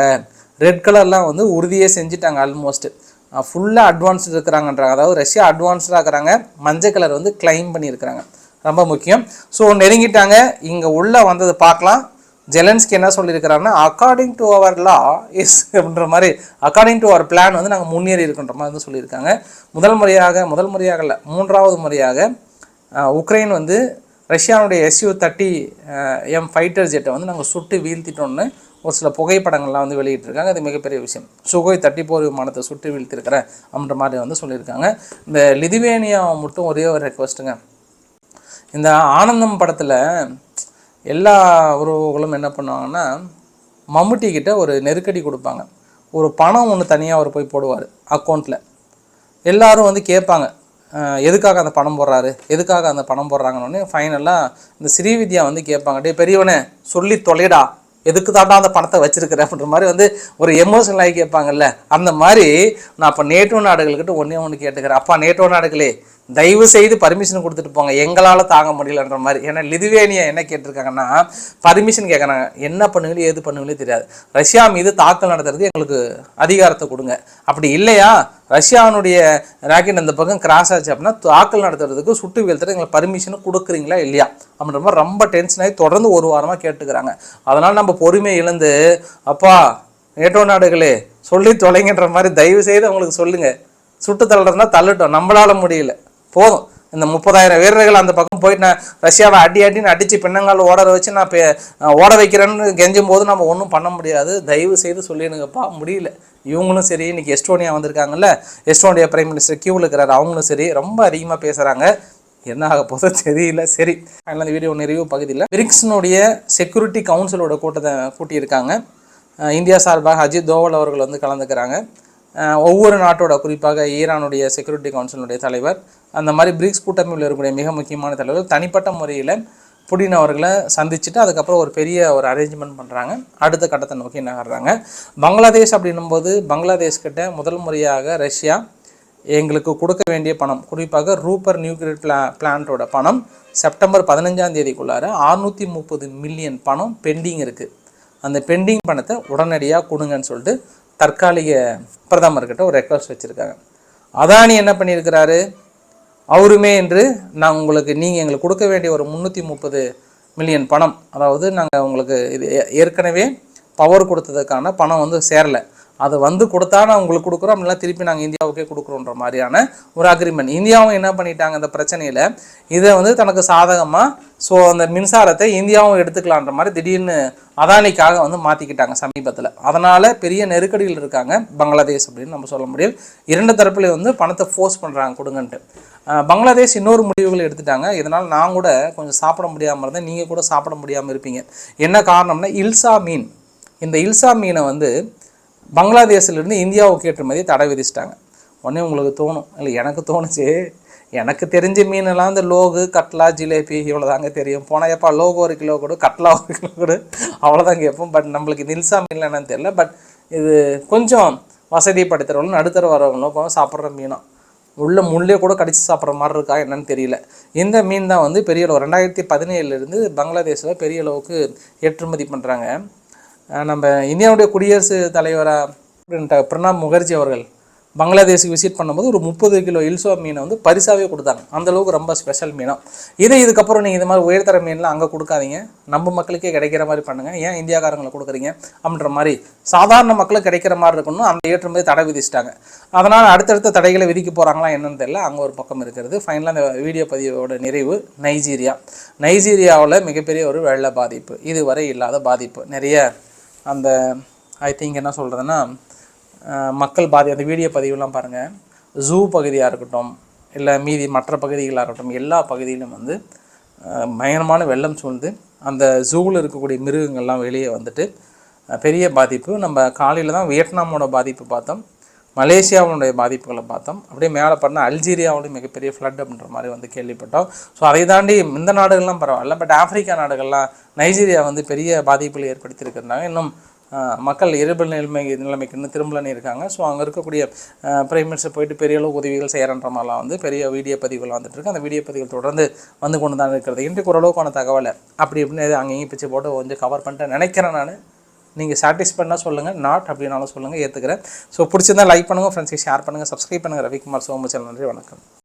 Speaker 1: ரெட் கலர்லாம் வந்து உறுதியே செஞ்சுட்டாங்க ஆல்மோஸ்ட் ஃபுல்லாக அட்வான்ஸ்டு இருக்கிறாங்கன்றாங்க. அதாவது ரஷ்யா அட்வான்ஸ்டாக இருக்கிறாங்க. மஞ்சள் கலர் வந்து கிளைம் பண்ணியிருக்கிறாங்க. ரொம்ப முக்கியம். ஸோ நெருங்கிட்டாங்க. இங்கே உள்ளே வந்தது பார்க்கலாம். ஜெலன்ஸ்கி என்ன சொல்லியிருக்கிறாருன்னா according to our law is அப்படின்ற மாதிரி அக்கார்டிங் டு அவர் பிளான் வந்து நாங்கள் முன்னேறி இருக்கின்ற மாதிரி வந்து சொல்லியிருக்காங்க. முதல் முறையாக முதல் முறையாக இல்லை மூன்றாவது முறையாக உக்ரைன் வந்து ரஷ்யாவுடைய எஸ்யூ தேர்ட்டி எம் ஃபைட்டர் ஜெட்டை வந்து நாங்கள் சுட்டு வீழ்த்திட்டோன்னு ஒரு சில புகைப்படங்கள்லாம் வந்து வெளியிட்டிருக்காங்க. அது மிகப்பெரிய விஷயம். சுகோய் தட்டி போர் விமானத்தை சுட்டு வீழ்த்திருக்கிறேன் அப்படின்ற மாதிரி வந்து சொல்லியிருக்காங்க. இந்த லிதுவேனியாவை மட்டும் ஒரே ஒரு ரெக்வஸ்ட்டுங்க இந்த ஆனந்தம் படத்தில் எல்லா உறவுகளும் என்ன பண்ணுவாங்கன்னா மம்முட்டி கிட்ட ஒரு நெருக்கடி கொடுப்பாங்க. ஒரு பணம் ஒன்று தனியாக அவர் போய் போடுவார் அக்கௌண்ட்டில் எல்லோரும் வந்து கேட்பாங்க எதுக்காக அந்த பணம் போடுறாரு? எதுக்காக அந்த பணம் போடுறாங்கன்னு ஃபைனலாக இந்த ஸ்ரீவித்யா வந்து கேட்பாங்க டே பெரியவனே சொல்லி தொலைடா. எதுக்கு தாண்டா அந்த பணத்தை வச்சிருக்கிறேன் அப்படின்ற மாதிரி வந்து ஒரு எமோஷனல் ஆகி கேட்பாங்கல்ல. அந்த மாதிரி நான் அப்போ நேட்டோ நாடுகள்கிட்ட ஒன்றே ஒன்று கேட்டுக்கிறேன். அப்பா நேட்டோ நாடுகளே தயவு செய்து பர்மிஷன் கொடுத்துட்டு போங்க. எங்களால் தாங்க முடியலன்ற மாதிரி. ஏன்னா லிதுவேனியா என்ன கேட்டிருக்காங்கன்னா பர்மிஷன் கேட்குறாங்க என்ன பண்ணுவீங்களோ ஏது பண்ணுவீங்களோ தெரியாது. ரஷ்யா மீது தாக்கல் நடத்துறது எங்களுக்கு அதிகாரத்தை கொடுங்க. அப்படி இல்லையா? ரஷ்யாவினுடைய ராக்கெட் அந்த பக்கம் கிராஸ் ஆச்சு அப்படின்னா தாக்கல் நடத்துறதுக்கு சுட்டு வீழ்த்துறது எங்களுக்கு பர்மிஷன் கொடுக்குறீங்களா இல்லையா? அப்படின்ற மாதிரி ரொம்ப டென்ஷன் ஆகி தொடர்ந்து ஒரு வாரமாக கேட்டுக்கிறாங்க. அதனால் நம்ம பொறுமை இழந்து அப்பா நேட்டோ நாடுகளே சொல்லி தொலைங்கன்ற மாதிரி தயவு செய்து அவங்களுக்கு சொல்லுங்கள் சுட்டு தள்ளுறதுனா தள்ளட்டும். நம்மளால முடியல. போதும். இந்த முப்பதாயிரம் வீரர்கள் அந்த பக்கம் போயிட்டு நான் ரஷ்யாவை அடி அடின்னு அடித்து பின்னங்கால் ஓட வச்சு நான் ஓட வைக்கிறேன்னு கெஞ்சும் போது நம்ம ஒன்றும் பண்ண முடியாது. தயவு செய்து சொல்லிடுங்கப்பா. முடியல. இவங்களும் சரி இன்றைக்கி எஸ்டோனியா வந்திருக்காங்கல்ல எஸ்டோனியா பிரைம் மினிஸ்டர் கியூவில் இருக்கிறார். அவங்களும் சரி ரொம்ப அதிகமாக பேசுகிறாங்க என்ன ஆக போதோ தெரியல. சரி அதனால் இந்த வீடியோ நிறைவு பகுதியில். பிரிக்ஸினுடைய செக்யூரிட்டி கவுன்சிலோட கூட்டத்தை கூட்டியிருக்காங்க. இந்தியா சார்பாக அஜித் தோவல் அவர்கள் வந்து கலந்துக்கிறாங்க. ஒவ்வொரு நாட்டோட குறிப்பாக ஈரானுடைய செக்யூரிட்டி கவுன்சிலுடைய தலைவர் அந்த மாதிரி பிரிக்ஸ் கூட்டமைப்பில் இருக்கக்கூடிய மிக முக்கியமான தலைவர்கள் தனிப்பட்ட முறையில் புடின் அவர்களை சந்திச்சுட்டு அதுக்கப்புறம் ஒரு பெரிய ஒரு அரேஞ்ச்மெண்ட் பண்ணுறாங்க அடுத்த கட்டத்தை நோக்கி நகர்றாங்க. பங்களாதேஷ் அப்படின்னும்போது பங்களாதேஷ் கிட்ட முதல் முறையாக ரஷ்யா எங்களுக்கு கொடுக்க வேண்டிய பணம். குறிப்பாக ரூப்பர் நியூக்ளியர் பிளா பிளான்ட்டோட பணம் செப்டம்பர் பதினஞ்சாம் தேதிக்குள்ளார அறுநூற்றி முப்பது மில்லியன் பணம் பெண்டிங் இருக்குது அந்த பெண்டிங் பணத்தை உடனடியாக கொடுங்கன்னு சொல்லிட்டு தற்காலிக பிரதமர்கிட்ட ஒரு ரெக்வஸ்ட் வச்சுருக்காங்க. அதானி என்ன பண்ணியிருக்கிறாரு? அவருமே என்று நான் உங்களுக்கு நீங்கள் எங்களுக்கு கொடுக்க வேண்டிய ஒரு முந்நூற்றி முப்பது மில்லியன் பணம் அதாவது நாங்கள் உங்களுக்கு இது ஏ- ஏற்கனவே பவர் கொடுத்ததுக்கான பணம் வந்து சேரலை. அதை வந்து கொடுத்தா நான் உங்களுக்கு கொடுக்குறோம் அப்படின்னா திருப்பி நாங்கள் இந்தியாவுக்கே கொடுக்குறோன்ற மாதிரியான ஒரு அக்ரிமெண்ட் இந்தியாவும் என்ன பண்ணிட்டாங்க இந்த பிரச்சனையில்? இதை வந்து தனக்கு சாதகமாக ஸோ அந்த மின்சாரத்தை இந்தியாவும் எடுத்துக்கலான்ற மாதிரி திடீர்னு அதானிக்காக வந்து மாற்றிக்கிட்டாங்க சமீபத்தில். அதனால் பெரிய நெருக்கடியில் இருக்காங்க பங்களாதேஷ் அப்படின்னு நம்ம சொல்ல முடியும். இரண்டு தரப்புலையும் வந்து பணத்தை ஃபோர்ஸ் பண்ணுறாங்க கொடுங்கன்ட்டு. பங்களாதேஷ் இன்னொரு முடிவுகள் எடுத்துட்டாங்க. இதனால் நான் கூட கொஞ்சம் சாப்பிட முடியாமல் இருந்தேன். நீங்கள் கூட சாப்பிட முடியாமல் இருப்பீங்க. என்ன காரணம்னா இல்சா மீன். இந்த இல்சா மீனை வந்து பங்களாதேஷ்லேருந்து இந்தியாவுக்கு ஏற்றுமதி தடை விதிச்சிட்டாங்க. உடனே உங்களுக்கு தோணும். இல்லை எனக்கு தோணுச்சு. எனக்கு தெரிஞ்ச மீனெல்லாம் இந்த லோகு கட்லா ஜிலேபி இவ்வளோதாங்க தெரியும். போனால் எப்பா லோகு ஒரு கிலோ கொடு கட்லா ஒரு கிலோ கொடு. அவ்வளோதான் கேட்போம். பட் நம்மளுக்கு நில்சா மீன் என்னன்னு தெரியல. பட் இது கொஞ்சம் வசதிப்படுத்துகிறவங்களும் நடுத்தர வரவங்களும் சாப்பிட்ற மீனாக உள்ள முள்ளே கூட கடிச்சு சாப்பிட்ற மாதிரி இருக்கா என்னன்னு தெரியல. இந்த மீன் தான் வந்து பெரிய அளவு ரெண்டாயிரத்தி பதினேழுலேருந்து பங்களாதேஷில் பெரிய அளவுக்கு ஏற்றுமதி பண்ணுறாங்க நம்ம இந்தியாவுடைய குடியரசு தலைவராக பிரணாப் முகர்ஜி அவர்கள் பங்களாதேஷுக்கு விசிட் பண்ணும்போது ஒரு முப்பது கிலோ இல்சோ மீனை வந்து பரிசாவே கொடுத்தாங்க. அந்த அளவுக்கு ரொம்ப ஸ்பெஷல் மீனும் இதே இதுக்கப்புறம் நீங்கள் இது மாதிரி உயர்தர மீன்லாம் அங்கே கொடுக்காதீங்க. நம்ம மக்களுக்கே கிடைக்கிற மாதிரி பண்ணுங்கள் ஏன் இந்தியாக்காரங்களை கொடுக்குறீங்க? அப்படின்ற மாதிரி சாதாரண மக்களுக்கு கிடைக்கிற மாதிரி இருக்கணும் அந்த ஏற்றுமதி தடை விதிச்சிட்டாங்க. அதனால் அடுத்தடுத்த தடைகளை விதிக்க போகிறாங்களா என்னன்னு தெரியல. அங்கே ஒரு பக்கம் இருக்கிறது. ஃபைனலாக அந்த வீடியோ பதிவோட நிறைவு நைஜீரியா. நைஜீரியாவில் மிகப்பெரிய ஒரு வெள்ள பாதிப்பு. இதுவரை இல்லாத பாதிப்பு. நிறைய அந்த ஐ திங்க் என்ன சொல்கிறதுன்னா மக்கள் பாதி அந்த வீடியோ பதிவுலாம் பாருங்கள் ஜூ பகுதியாக இருக்கட்டும் இல்லை மீதி மற்ற பகுதிகளாக இருக்கட்டும் எல்லா பகுதியிலும் வந்து பயங்கரமான வெள்ளம் சூழ்ந்து அந்த ஜூவில் இருக்கக்கூடிய மிருகங்கள்லாம் வெளியே வந்துட்டு பெரிய பாதிப்பு. நம்ம காலையில் தான் வியட்நாமோட பாதிப்பு பார்த்தோம். மலேசியாவுடைய பாதிப்புகளை பார்த்தோம். அப்படியே மேலே பண்ண அல்ஜீரியாவுடைய மிகப்பெரிய ஃப்ளட் அப்படின்ற மாதிரி வந்து கேள்விப்பட்டோம். ஸோ அதை தாண்டி இந்த நாடுகள்லாம் பரவாயில்ல. பட் ஆப்பிரிக்கா நாடுகள்லாம் நைஜீரியா வந்து பெரிய பாதிப்புகளை ஏற்படுத்தியிருக்கிறாங்க இன்னும் மக்கள் இயல்பு நிலைமை நிலைமைக்கு இன்னும் திரும்பலன்னு இருக்காங்க. ஸோ அங்கே இருக்கக்கூடிய பிரைம் மினிஸ்டர் போயிட்டு பெரிய அளவு உதவிகள் செய்கிறன்ற மாதிரிலாம் வந்து பெரிய வீடியோ பதிவுகள் வந்துட்டு இருக்கு. அந்த வீடியோ பதிவுகள் தொடர்ந்து வந்து கொண்டு தான் இருக்கிறது. இன்றைக்கு ஓரளவுக்கான தகவலை அப்படி இப்படின்னு அங்கேயும் பிச்சு போட்டு கொஞ்சம் கவர் பண்ணிட்டு நினைக்கிறேன் நான். நீங்கள் சாட்டிஸ்ஃபைட்னா சொல்லுங்கள் நாட் அப்படின்னாலும் சொல்லுங்கள் ஏற்றுக்கிறேன் ஸோ பிடிச்சிருந்தா லைக் பண்ணுங்கள் ஃப்ரெண்ட்ஸுக்கு ஷேர் பண்ணுங்கள் சப்ஸ்கிரைப் பண்ணுங்கள் ரவிக்குமார் சோமச்சல் நன்றி வணக்கம்.